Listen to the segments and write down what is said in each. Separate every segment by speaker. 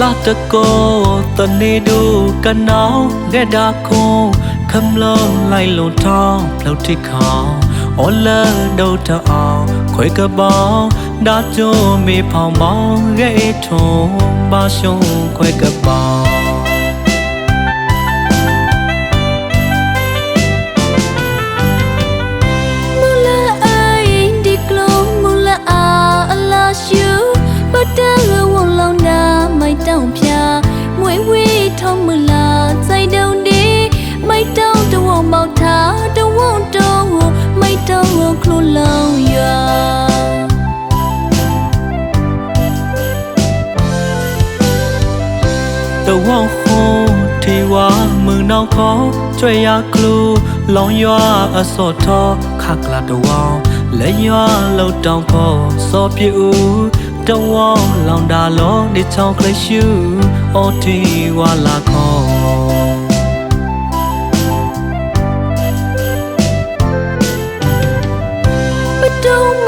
Speaker 1: လာတကော
Speaker 2: တနေဒုကနောင်ဂဒခုံခမလုံးလိုက်လုံးထောင်းလှုပ်တိခေါအော်လာဒုတအောင်ခွေကပောင်းဒါကျုံမေဖောင်မောင်းရဲထုံပါရှုံခွေကပောင်း
Speaker 1: တဝေါခုံ
Speaker 2: ထေဝါမឺနောက်ခေါကျွေရကလူလောင်ရွာအစော့ထောခကလာတဝေါလက်ရွာလောက်တောင်ခေါစောပြူတဝေါလောင်တာလောနေချောင်းကလေးရှူအော်တီဝါလာခေါ
Speaker 1: ပတုံး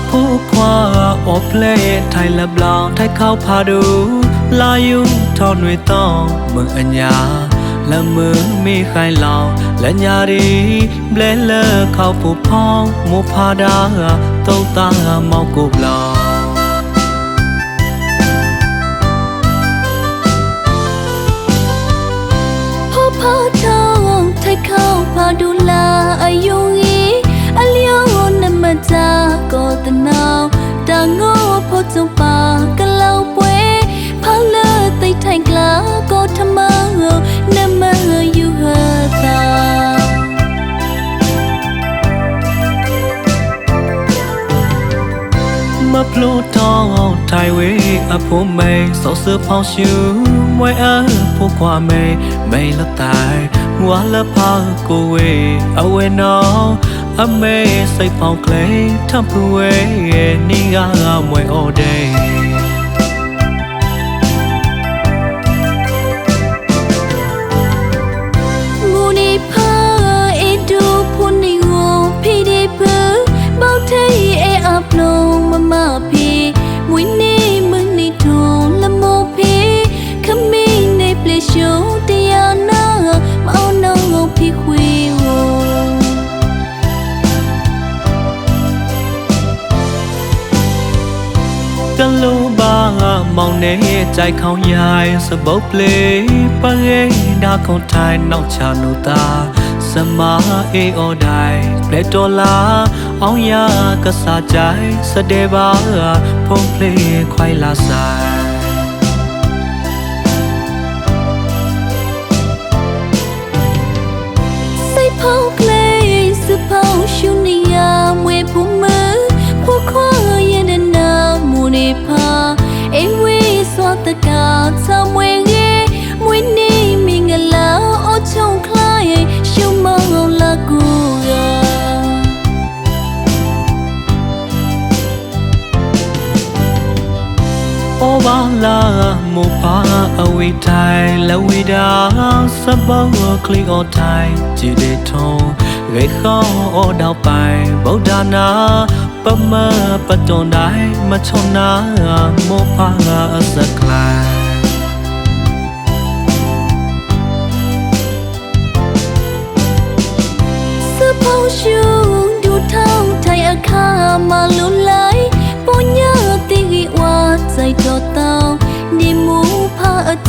Speaker 1: အဖို့ခွာ
Speaker 2: အော်ပလေထိုင်လဘလောင်ထိုက်ခေါဖာဒူလာယူထောင်းတွေတောင်းမအညာလမမေခိုင်လောင်လက်ညာရီဘလဲလခေါဖို့ဖောင်းမဖာဒါတုံးသားမောက်ကိုဘလောင်
Speaker 1: နောင်တငေါဖို့စုံပါကလောက်ပွဲဖာလသိတ်ထိုင်ကလာကောထမနမယူဟတာ
Speaker 2: မဖလို့တောင်းထိုင်ဝေးအဖို့မိန်စောစဖောင်းရှူမွဲအဖို့ခွာမိန်မိန်လတိုင်ဝါလဖာကိုဝေးအဝဲနော အမေစိတ်ဖောင်းကလေးထပ်ဖူဝဲနီကမွဲအော်ဒေး
Speaker 1: မောင်နေ
Speaker 2: ကြိုက်ခေါင်းရိုင်စပုတ်ပလေးပရေဒါခွန်ထိုင်နောက်ချနူတာစမအေအော်ဒိုင်လက်တော်လာအောင်ရကစားကြိုင်စတဲ့ပါဖုန်ပလေးခွိုင်လာဆိုင်
Speaker 1: စိ ပါအဝေးတိုင်လ
Speaker 2: ဝီဒါစဘောကလီအော်တိုင်ကြည်တဲ့ထုံရေခေါအော်တော့ပိုင်ဗုဒ္ဓနာပမ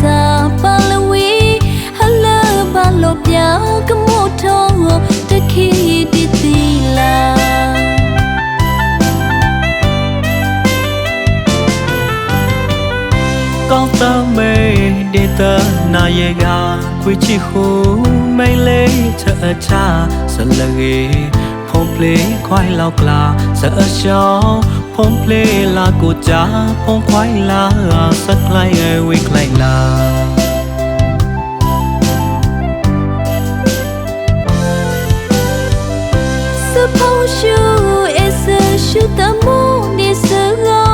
Speaker 2: တာပါလ
Speaker 1: ဝီဟလာဘာလို့ပြကမို့ထောင်းတခိတီတီလာ
Speaker 2: ကောင်းတမေဒေတာနာယေကခွေချီခုမိန်လေးချအချစလကေဖုန်ပလေးခွိုင်းလောက်ကလာစအရှောင်း ဖုန်ပလေးလာကိုကြဖုန်ခွိုင်းလာစကလိုက်ရဲ့ဝိကလိုက်လာ
Speaker 1: စဖောင်းရှူအစရှူတမုန်ဒီစငေါ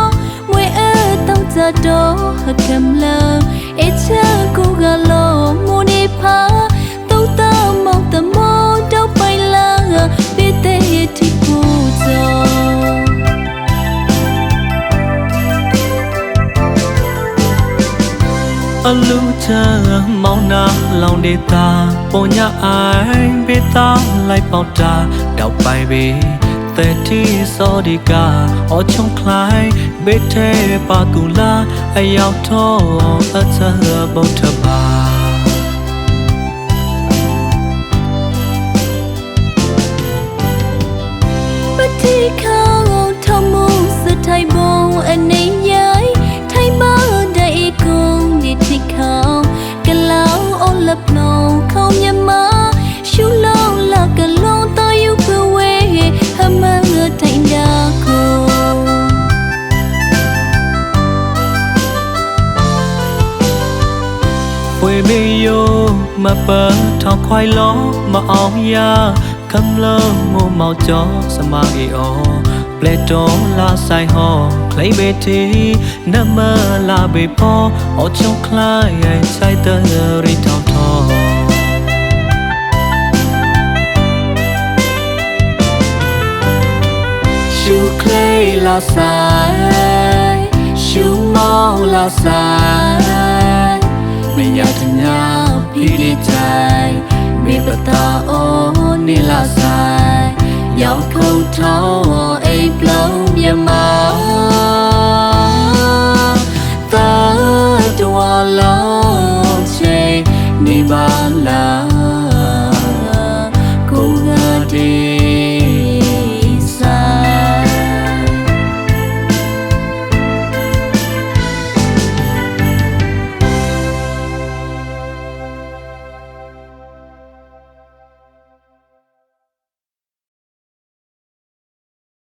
Speaker 1: မွေအတောင်းကြတော့ဟကမ်လာအချာကိုကလုံးမူ
Speaker 2: ချာမောင်နာလောင်ဒေတာပုံညာအိုင်ဘေတာလိုက်ပေါတာတောက်ပိုင်ပေတဲ့တီစောဒီကာအောချုံခလိုက်ဘေထဲပါကူလာအရောက်တော့အချာဘုတ်ထပါ
Speaker 1: ပ
Speaker 2: မပထောင်ခွိုင်လောမအောင်ရကံလုံးမမောက်ကျော်စမအေအောပလက်တော်လာဆိုင်ဟောคလိဘေတီနမလာဘေပေါ်အောချုံခလိုက်ရဲ့ဆိုင်တရီတောင်းထော ရှူကလေးလာဆိုင်ရှူမောင်းလာဆိုင်မရတညာဖိလေးတိုင်းမေပတာအိုနေလာဆိုင်ရောက်ခုတ်ထောင်းအိပ်လုံးမြမ